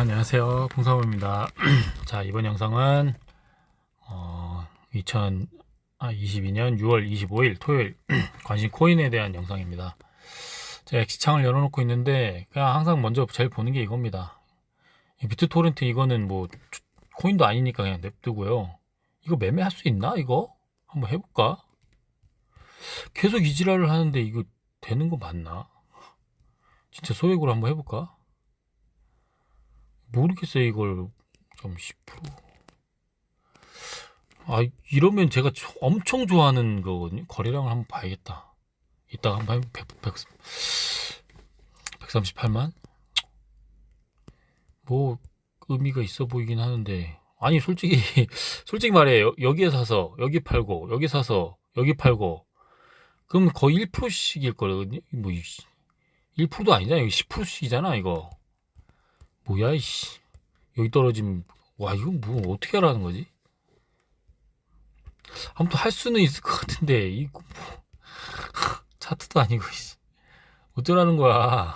안녕하세요. 풍사모입니다. 자, 이번 영상은 어, 2022년 6월 25일 토요일 관심 코인에 대한 영상입니다. 제가 시창을 열어놓고 있는데 그냥 항상 먼저 제일 보는 게 이겁니다. 이 비트토렌트 이거는 뭐 주- 코인도 아니니까 그냥 냅두고요. 이거 매매할 수 있나 이거? 한번 해볼까? 계속 이지랄을 하는데 이거 되는 거 맞나? 진짜 소액으로 한번 해볼까? 모르겠어요 이걸 좀 10%. 아 이러면 제가 조- 엄청 좋아하는 거거든요. 거래량을 한번 봐야겠다. 이따가 한번 100, 100, 138만? 뭐 의미가 있어 보이긴 하는데 아니 솔직히 솔직히 말해 요 여기에 사서 여기 팔고 여기 사서 여기 팔고 그럼 거의 1%씩일 거거든요. 뭐 1%도 아니잖아. 여기 10%씩이잖아 이거. 뭐야 이씨. 여기 떨어지면 와 이건 뭐 어떻게 하라는 거지? 아무튼 할 수는 있을 것 같은데 이거 뭐. 차트도 아니고 이씨. 어쩌라는 거야.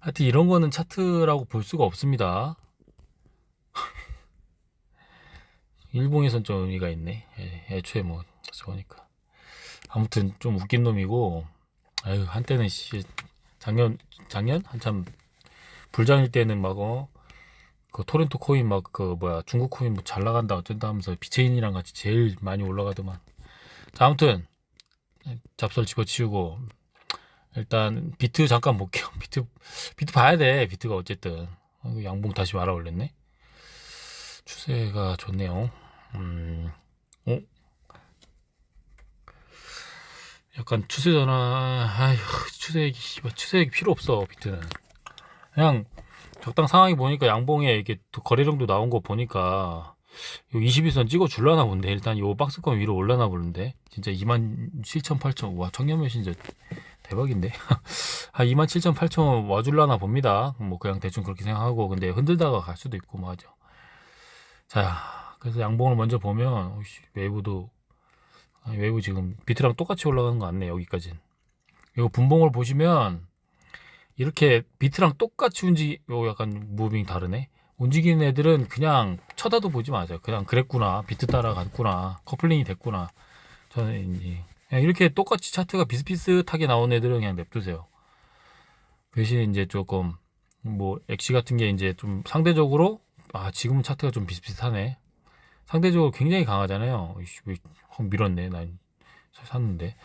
하여튼 이런 거는 차트라고 볼 수가 없습니다. 일봉에선 좀 의미가 있네. 애- 애초에 뭐 저거니까. 아무튼 좀 웃긴 놈이고 아유 한때는 씨 작년 작년? 한참 불장일 때는 막 어, 그 토렌토 코인 막 그 뭐야 중국 코인 뭐 잘 나간다 어쩐다 하면서 비체인이랑 같이 제일 많이 올라가더만. 자 아무튼 잡설 집어치우고 일단 비트 잠깐 볼게요. 비트 비트 봐야 돼. 비트가 어쨌든 어, 양봉 다시 말아 올렸네. 추세가 좋네요. 음, 어? 약간 추세 전환, 아휴, 추세 추세 필요 없어, 비트는. 그냥 적당 상황이 보니까 양봉에 이렇게 또 거래량도 나온 거 보니까 요 21선 찍어 줄라나 본데. 일단 요 박스권 위로 올라나 보는데. 진짜 2만 7천 8천 와 청년면 진짜 대박인데. 한 2만 7천 8천 와줄라나 봅니다. 뭐 그냥 대충 그렇게 생각하고 근데 흔들다가 갈 수도 있고 뭐 하죠. 자 그래서 양봉을 먼저 보면 아니, 웨이브 지금 비트랑 똑같이 올라가는 거 같네 여기까진 이거 분봉을 보시면 이렇게 비트랑 똑같이 움직이, 요 약간 무빙 다르네. 움직이는 애들은 그냥 쳐다도 보지 마세요. 그냥 그랬구나. 비트 따라갔구나. 커플링이 됐구나. 저는 이제 그냥 이렇게 똑같이 차트가 비슷비슷하게 나온 애들은 그냥 냅두세요. 대신 이제 조금 뭐 엑시 같은 게 이제 좀 상대적으로 아 지금은 차트가 좀 비슷비슷하네. 상대적으로 굉장히 강하잖아요. 이씨, 왜 확 밀었네. 난 샀는데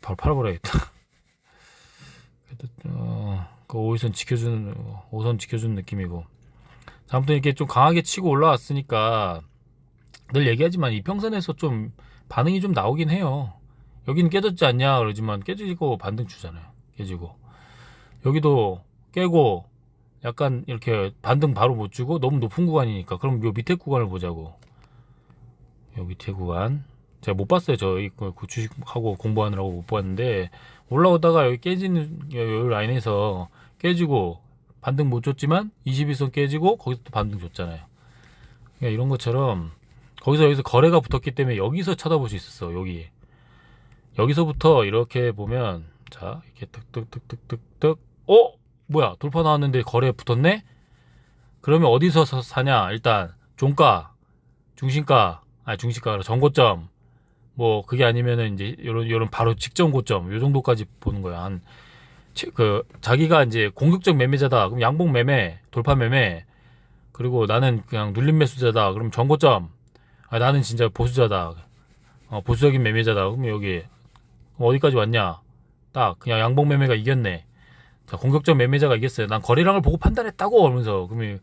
바로 팔아버려야겠다. 어, 그 5선 지켜주는 5선 지켜주는 느낌이고. 자, 아무튼 이렇게 좀 강하게 치고 올라왔으니까 늘 얘기하지만 이평선에서 좀 반응이 좀 나오긴 해요. 여기는 깨졌지 않냐 그러지만 깨지고 반등 주잖아요. 깨지고. 여기도 깨고 약간 이렇게 반등 바로 못 주고 너무 높은 구간이니까 그럼 요 밑에 구간을 보자고. 요 밑에 구간 제가 못 봤어요 저희 그 주식하고 공부하느라고 못 봤는데 올라오다가 여기 깨지는 요, 요 라인에서 깨지고 반등 못 줬지만 21선 깨지고 거기서 또 반등 줬잖아요. 그러니까 이런 것처럼 거기서 여기서 거래가 붙었기 때문에 여기서 쳐다볼 수 있었어. 여기 여기서부터 이렇게 보면 자 이렇게 득득득득득득 어 뭐야 돌파 나왔는데 거래 붙었네? 그러면 어디서 사- 사냐? 일단 종가, 중심가, 아 중심가 정고점 뭐 그게 아니면은 이제 요런 요런 바로 직전 고점 요 정도까지 보는 거야. 한 그 자기가 이제 공격적 매매자다. 그럼 양봉 매매, 돌파 매매. 그리고 나는 그냥 눌림 매수자다. 그럼 전고점. 아 나는 진짜 보수자다. 어, 보수적인 매매자다. 그럼 여기 어디까지 왔냐? 딱 그냥 양봉 매매가 이겼네. 자, 공격적 매매자가 이겼어요. 난 거래량을 보고 판단했다고 그러면서 그러면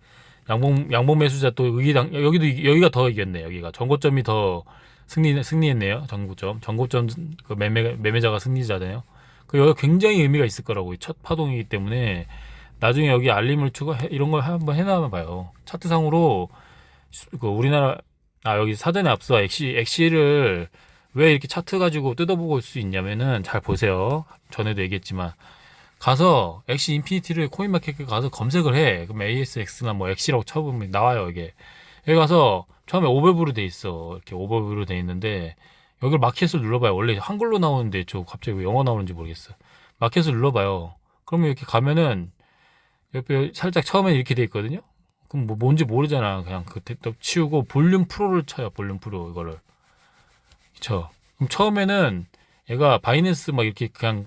양봉 양봉 매수자 또 여기당 여기도 이- 여기가 더 이겼네. 여기가 전고점이 더 승리 승리했네요. 전고점 전고점 그 매매 매매자가 승리자네요. 그 여기 굉장히 의미가 있을 거라고 이첫 파동이기 때문에 나중에 여기 알림을 추가 해- 이런 걸 한번 해놔 봐요. 차트상으로 그 우리나라 아 여기 사전에 앞서 엑시 엑시를 왜 이렇게 차트 가지고 뜯어보고 올 수 있냐면은 잘 보세요. 전에도 얘기했지만 가서 엑시 인피니티를 코인마켓에 가서 검색을 해. 그럼 ASX나 뭐 엑시라고 쳐보면 나와요 이게. 여기 가서 처음에 오버뷰로 돼 있어. 이렇게 오버뷰로 돼 있는데 여기를 마켓을 눌러봐요. 원래 한글로 나오는데 저 갑자기 왜 영어 나오는지 모르겠어. 마켓을 눌러봐요. 그러면 이렇게 가면은 옆에 살짝 처음엔 이렇게 돼 있거든요. 그럼 뭐 뭔지 모르잖아. 그냥 그탭 치우고 볼륨 프로를 쳐요. 볼륨 프로 이거를. 그쵸. 그럼 처음에는 얘가 바이낸스 막 이렇게 그냥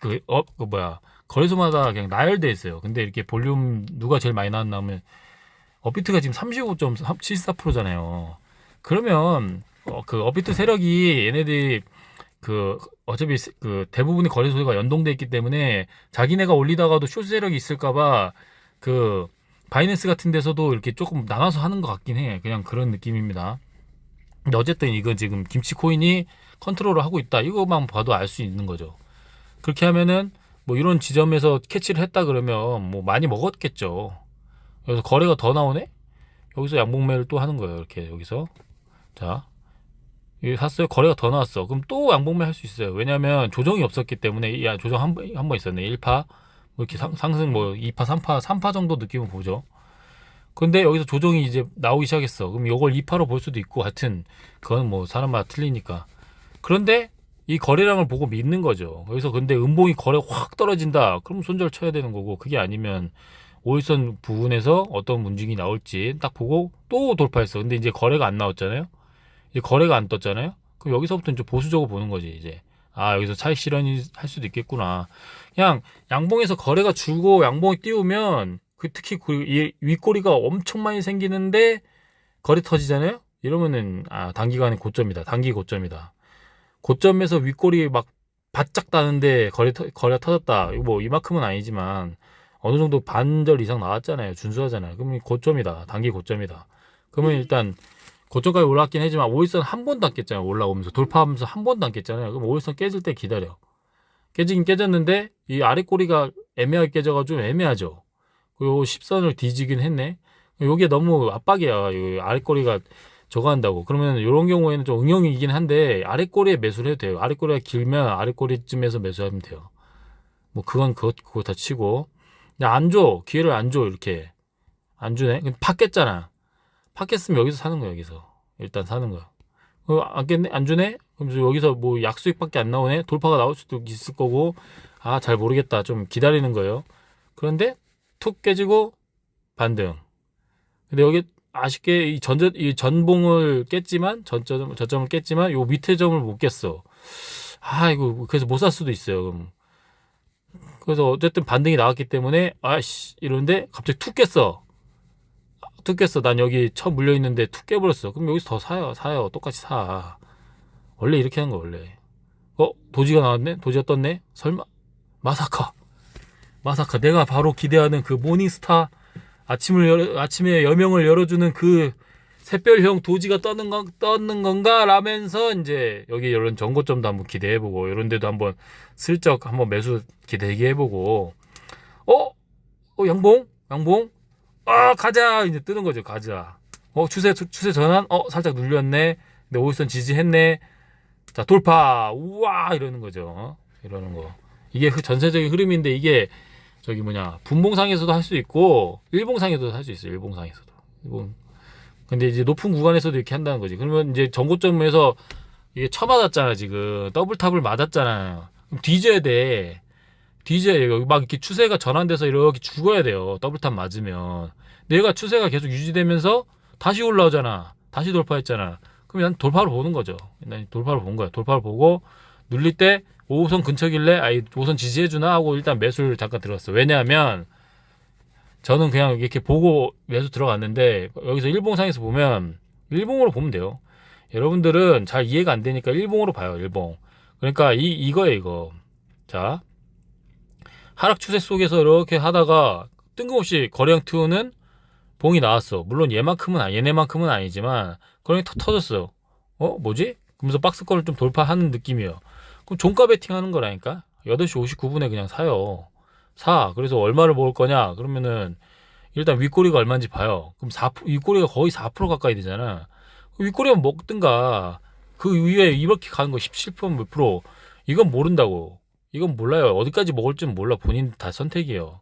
그, 어, 그 뭐야. 거래소마다 그냥 나열돼 있어요. 근데 이렇게 볼륨 누가 제일 많이 나왔나 하면 업비트가 지금 35.74%잖아요. 그러면 어, 그 업비트 세력이 얘네들이 그 어차피 그 대부분의 거래소가 연동돼 있기 때문에 자기네가 올리다가도 쇼 세력이 있을까봐 그 바이낸스 같은 데서도 이렇게 조금 나눠서 하는 것 같긴 해. 그냥 그런 느낌입니다. 근데 어쨌든 이건 지금 김치 코인이 컨트롤을 하고 있다. 이거만 봐도 알 수 있는 거죠. 그렇게 하면은 뭐 이런 지점에서 캐치를 했다 그러면 뭐 많이 먹었겠죠. 그래서 거래가 더 나오네? 여기서 양봉매를 또 하는 거예요. 이렇게 여기서. 자. 여기 샀어요. 거래가 더 나왔어. 그럼 또 양봉매 할 수 있어요. 왜냐면 조정이 없었기 때문에 야 조정 한 번 한 번 있었네. 1파. 뭐 이렇게 상, 상승 뭐 2파, 3파, 3파 정도 느낌을 보죠. 근데 여기서 조정이 이제 나오기 시작했어. 그럼 이걸 2파로 볼 수도 있고 하여튼 그건 뭐 사람마다 틀리니까. 그런데 이 거래량을 보고 믿는 거죠. 여기서 근데 음봉이 거래 확 떨어진다. 그럼 손절 쳐야 되는 거고 그게 아니면 5일선 부분에서 어떤 움직임이 나올지 딱 보고 또 돌파했어. 근데 이제 거래가 안 나왔잖아요. 이제 거래가 안 떴잖아요. 그럼 여기서부터 이제 보수적으로 보는 거지 이제. 아 여기서 차익 실현이 할 수도 있겠구나. 그냥 양봉에서 거래가 줄고 양봉이 띄우면 그 특히 그이 윗꼬리가 엄청 많이 생기는데 거래 터지잖아요. 이러면은 아 단기간의 고점이다. 단기 고점이다. 고점에서 윗꼬리 막 바짝 따는데 거래 터, 거래 터졌다. 뭐 이만큼은 아니지만 어느 정도 반절 이상 나왔잖아요. 준수하잖아요. 그러면 고점이다. 단기 고점이다. 그러면 일단 고점까지 올라왔긴 하지만 5일선 한 번도 안 깼잖아요. 올라오면서 돌파하면서 한 번도 안 깼잖아요. 그럼 5일선 깨질 때 기다려. 깨지긴 깨졌는데 이 아래 꼬리가 애매하게 깨져가지고 애매하죠. 그리고 10선을 뒤지긴 했네. 요게 너무 압박이야. 이 아래 꼬리가 저거 한다고. 그러면 이런 경우에는 좀 응용이긴 한데 아래 꼬리에 매수를 해도 돼요. 아래 꼬리가 길면 아래 꼬리쯤에서 매수하면 돼요. 뭐 그건 그거 그거 다 치고 안 줘. 기회를 안 줘. 이렇게 안 주네. 파 깼으면 여기서 사는 거야. 여기서 일단 사는 거야. 어, 안 깼네? 안 주네? 그럼 여기서 뭐 약수익밖에 안 나오네? 돌파가 나올 수도 있을 거고, 아, 잘 모르겠다. 좀 기다리는 거예요. 그런데 툭 깨지고 반등. 근데 여기 아쉽게 이 전저, 이 전봉을 깼지만, 전점, 저점을 깼지만, 요 밑에 점을 못 깼어. 아, 이거, 그래서 못 살 수도 있어요. 그럼. 그래서 어쨌든 반등이 나왔기 때문에, 아씨, 이러는데 갑자기 툭 깼어. 툭 깼어. 난 여기 처 물려 있는데 툭 깨버렸어. 그럼 여기서 더 사요, 사요. 똑같이 사. 원래 이렇게 하는 거 원래. 어 도지가 나왔네. 도지가 떴네. 설마 마사카. 마사카. 내가 바로 기대하는 그 모닝스타 아침을 열어, 아침에 여명을 열어주는 그 샛별형 도지가 떠는 건 떴는 건가? 라면서 이제 여기 이런 정고점도 한번 기대해 보고 이런 데도 한번 슬쩍 한번 매수 기대게 해보고. 어? 어 양봉? 양봉? 아 가자! 이제 뜨는 거죠 가자. 어 추세 추세 전환? 어 살짝 눌렸네. 근데 오일선 지지했네. 자 돌파! 우와! 이러는 거죠. 이러는 거. 이게 그 전세적인 흐름인데 이게 저기 뭐냐 분봉상에서도 할 수 있고 일봉상에서도 할 수 있어요 일봉상에서도. 일봉 근데 이제 높은 구간에서도 이렇게 한다는 거지 그러면 이제 전고점에서 이게 쳐맞았잖아 지금 더블탑을 맞았잖아요 그럼 뒤져야 돼 뒤져야 막 이렇게 추세가 전환돼서 이렇게 죽어야 돼요 더블탑 맞으면 내가 추세가 계속 유지되면서 다시 올라오잖아 다시 돌파했잖아 그럼 난 돌파를 보는 거죠. 난 돌파를 본 거야. 돌파를 보고 눌릴 때 5호선 근처길래 아이 5호선 지지해주나 하고 일단 매수를 잠깐 들어갔어. 왜냐하면 저는 그냥 이렇게 보고 매수 들어갔는데 여기서 일봉상에서 보면 일봉으로 보면 돼요. 여러분들은 잘 이해가 안 되니까 일봉으로 봐요. 일봉. 그러니까 이 이거예요 이거. 자 하락 추세 속에서 이렇게 하다가 뜬금없이 거래량 투는 봉이 나왔어. 물론 얘만큼은 아니, 얘네만큼은 아니지만 거래량이 터, 터졌어. 어 뭐지? 그러면서 박스 거를 좀 돌파하는 느낌이에요. 그럼 종가 베팅 하는 거라니까. 8시 59분에 그냥 사요. 사. 그래서 얼마를 먹을 거냐? 그러면은 일단 윗꼬리가 얼마인지 봐요. 그럼 4 윗꼬리가 거의 4% 가까이 되잖아. 윗꼬리만 먹든가 그 위에 이렇게 가는 거 17%몇 프로 이건 모른다고. 이건 몰라요. 어디까지 먹을지는 몰라. 본인 다 선택이에요.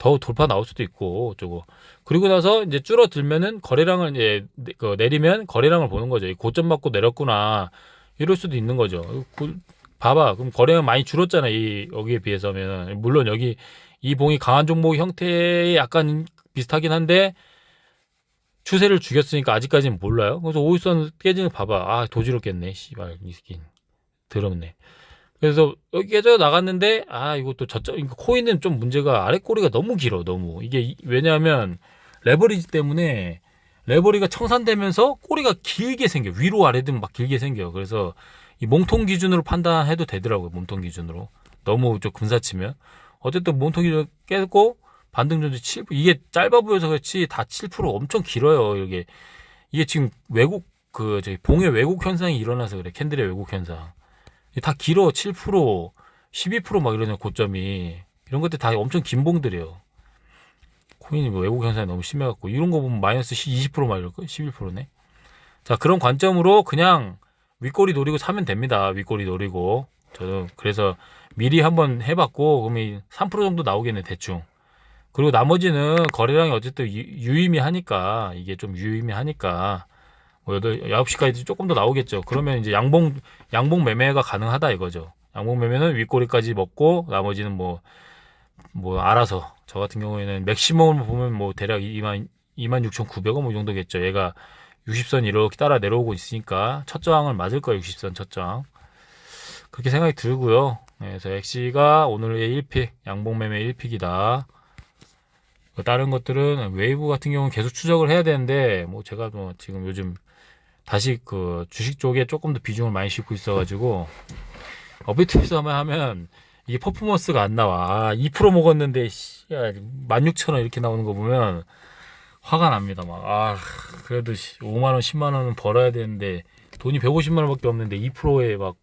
더 돌파 나올 수도 있고 어쩌고 그리고 나서 이제 줄어들면은 거래량을 이제 그 내리면 거래량을 보는 거죠 고점 맞고 내렸구나 이럴 수도 있는 거죠 고, 봐봐 그럼 거래량 많이 줄었잖아 이 여기에 비해서면 물론 여기 이 봉이 강한 종목 형태에 약간 비슷하긴 한데 추세를 죽였으니까 아직까지는 몰라요. 그래서 5일선 깨지는 거 봐봐. 아 도지럽겠네. 씨발 이 새끼 더럽네. 그래서 여기 깨져 나갔는데 아 이것도 이거 코인은 좀 문제가 아래 꼬리가 너무 길어 너무 이게 이- 왜냐하면 레버리지 때문에 레버리가 청산되면서 꼬리가 길게 생겨 위로 아래든 막 길게 생겨 그래서 이 몸통 기준으로 판단해도 되더라고요 몸통 기준으로. 너무 좀 군사치면. 어쨌든 몸통 기준 깨고 반등 전지 7 이게 짧아 보여서 그렇지 다 7% 엄청 길어요 이게. 이게 지금 왜곡 그 저기 봉의 왜곡 현상이 일어나서 그래 캔들의 왜곡 현상. 다 길어 7% 12%막 이러는 고점이. 이런 것들 다 엄청 긴 봉들이에요. 코인이 뭐 왜곡 현상이 너무 심해갖고. 이런 거 보면 마이너스 20%막 이럴걸 11%네. 자 그런 관점으로 그냥 윗꼬리 노리고 사면 됩니다 윗꼬리 노리고 저도 그래서 미리 한번 해봤고 그러면 3% 정도 나오겠네 대충 그리고 나머지는 거래량이 어쨌든 유- 유의미하니까 이게 좀 유의미하니까 뭐 8, 9시까지 조금 더 나오겠죠. 그러면 이제 양봉 양봉 매매가 가능하다 이거죠. 양봉 매매는 윗꼬리까지 먹고 나머지는 뭐 뭐 알아서 저 같은 경우에는 맥시멈을 보면 뭐 대략 2만 26,900원 뭐 정도겠죠. 얘가 60선 이렇게 따라 내려오고 있으니까 첫 저항을 맞을 거예요. 60선 첫 저항. 그렇게 생각이 들고요. 네, 그래서 엑시가 오늘의 1픽 양봉 매매 1픽이다. 그 다른 것들은 웨이브 같은 경우는 계속 추적을 해야 되는데 뭐 제가 뭐 지금 요즘 다시 그 주식 쪽에 조금 더 비중을 많이 싣고 있어가지고 어비트에서만 하면 이게 퍼포먼스가 안 나와 아, 2% 먹었는데 씨, 16,000원 이렇게 나오는 거 보면 화가 납니다 막. 아 그래도 5만원 10만원은 벌어야 되는데 돈이 150만원 밖에 없는데 2%에 막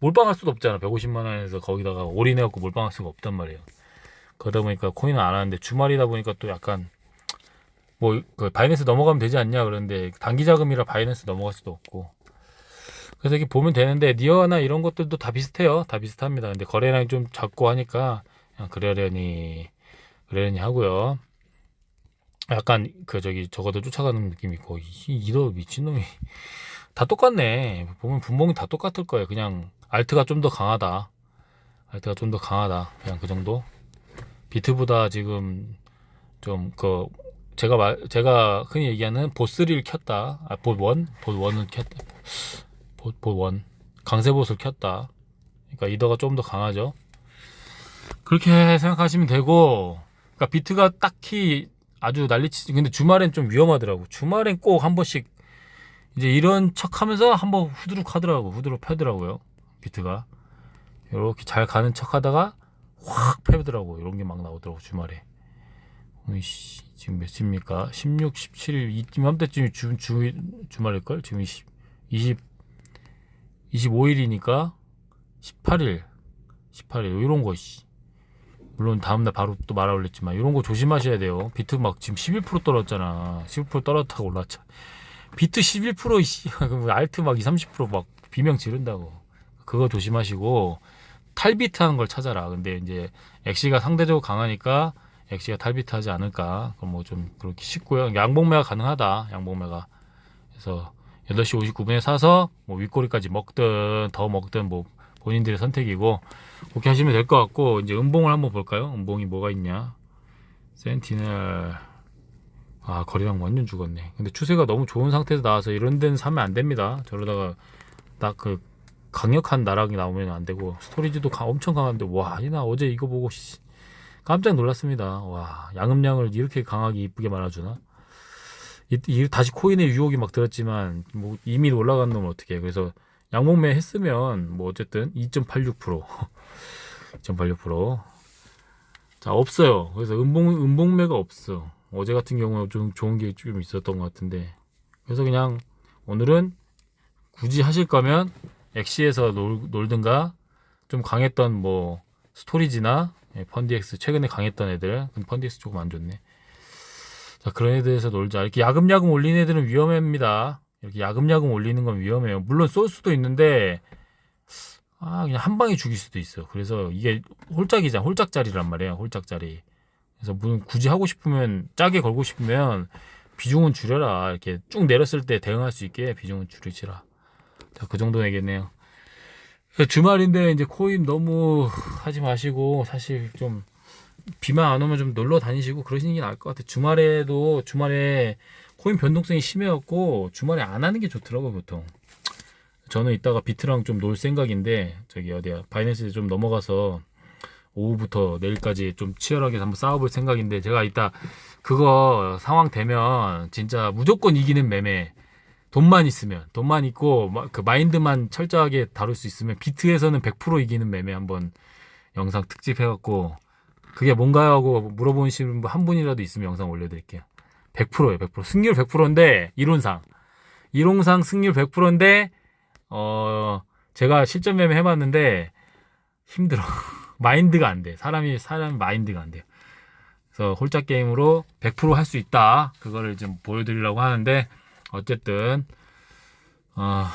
몰빵할 수도 없잖아. 150만원에서 거기다가 올인해갖고 몰빵할 수가 없단 말이에요. 그러다 보니까 코인은 안 하는데 주말이다 보니까 또 약간 뭐 그 바이낸스 넘어가면 되지 않냐 그런데 단기 자금이라 바이낸스 넘어갈 수도 없고. 그래서 이렇게 보면 되는데 니어나 이런 것들도 다 비슷해요. 다 비슷합니다. 근데 거래량이 좀 작고 하니까 그냥 그러려니 그러려니 하고요 약간 그 저기 저거도 쫓아가는 느낌이 있고 이- 이도 미친놈이. 다 똑같네. 보면 분봉이 다 똑같을 거예요. 그냥 알트가 좀 더 강하다. 알트가 좀 더 강하다. 그냥 그 정도. 비트보다 지금 좀 그 제가 말 제가 흔히 얘기하는 보스를 켰다. 아 보원? 보원을 켰다. 보 보원. 강세봇을 켰다. 그러니까 이더가 좀 더 강하죠. 그렇게 생각하시면 되고 그러니까 비트가 딱히 아주 난리치지 근데 주말엔 좀 위험하더라고. 주말엔 꼭 한 번씩 이제 이런 척 하면서 한 번 후두룩 하더라고. 후두룩 펴더라고요. 비트가. 이렇게 잘 가는 척 하다가 확 패더라고. 이런 게 막 나오더라고 주말에. 지금 몇 시입니까? 16, 17일 이맘때쯤이 주, 주, 주말일걸? 지금 20, 20 25일이니까 18일 18일 이런 거 씨. 물론 다음날 바로 또 말아 올렸지만 이런 거 조심하셔야 돼요 비트 막 지금 11% 떨어졌잖아 11% 떨어졌다고 올랐잖아 비트 11% 씨, 그럼 알트 막 20, 30%막 비명 지른다고 그거 조심하시고 탈비트 하는 걸 찾아라. 근데 이제 엑시가 상대적으로 강하니까 엑시가 탈비트 하지 않을까. 그럼 뭐 좀 그렇게 쉽고요. 양봉매가 가능하다. 양봉매가. 그래서 8시 59분에 사서 뭐 윗꼬리까지 먹든 더 먹든 뭐 본인들의 선택이고 그렇게 하시면 될 것 같고 이제 음봉을 한번 볼까요? 음봉이 뭐가 있냐? 센티넬 아 거래량 완전 죽었네. 근데 추세가 너무 좋은 상태에서 나와서 이런 데는 사면 안 됩니다. 저러다가 딱 그 강력한 나락이 나오면 안 되고 스토리지도 가- 엄청 강한데 와, 이나 어제 이거 보고 씨, 깜짝 놀랐습니다. 와, 양음량을 이렇게 강하게 이쁘게 말아주나? 이, 이- 다시 코인의 유혹이 막 들었지만 뭐 이미 올라간 놈은 어떻게 해? 그래서 양봉매 했으면 뭐 어쨌든 2.86% 2.86% 자, 없어요. 그래서 음봉, 음봉매가 없어. 어제 같은 경우는 좀 좋은 게 좀 있었던 것 같은데. 그래서 그냥 오늘은 굳이 하실 거면 엑시에서 놀, 놀든가 좀 강했던 뭐 스토리지나 예, 펀디엑스 최근에 강했던 애들 펀디엑스 조금 안 좋네. 자 그런 애들에서 놀자. 이렇게 야금야금 올리는 애들은 위험합니다. 이렇게 야금야금 올리는 건 위험해요. 물론 쏠 수도 있는데 아 그냥 한 방에 죽일 수도 있어. 그래서 이게 홀짝이잖아. 홀짝짜리란 말이에요. 홀짝짜리. 그래서 뭐 굳이 하고 싶으면 짜게 걸고 싶으면 비중은 줄여라. 이렇게 쭉 내렸을 때 대응할 수 있게 비중은 줄이시라. 자, 그 정도 얘기네요. 주말인데 이제 코인 너무 하지 마시고 사실 좀 비만 안 오면 좀 놀러 다니시고 그러시는 게 나을 것 같아요. 주말에도 주말에 코인 변동성이 심해갖고 주말에 안 하는 게 좋더라고요, 보통. 저는 이따가 비트랑 좀 놀 생각인데 저기 어디야 바이낸스에 좀 넘어가서 오후부터 내일까지 좀 치열하게 한번 싸워볼 생각인데 제가 이따 그거 상황 되면 진짜 무조건 이기는 매매. 돈만 있으면 돈만 있고 마- 그 마인드만 철저하게 다룰 수 있으면 비트에서는 100% 이기는 매매 한번 영상 특집 해갖고 그게 뭔가요? 하고 물어보시는 분 한 분이라도 있으면 영상 올려드릴게요 100%예요 100% 승률 100%인데 이론상 이론상 승률 100%인데 어 제가 실전 매매 해봤는데 힘들어 마인드가 안 돼. 사람이 사람 마인드가 안 돼요. 그래서 홀짝 게임으로 100%할 수 있다. 그거를 좀 보여드리려고 하는데 어쨌든 어,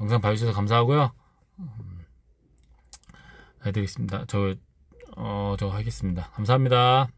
영상 봐주셔서 감사하고요. 음, 해드리겠습니다. 저 어, 저 하겠습니다. 감사합니다.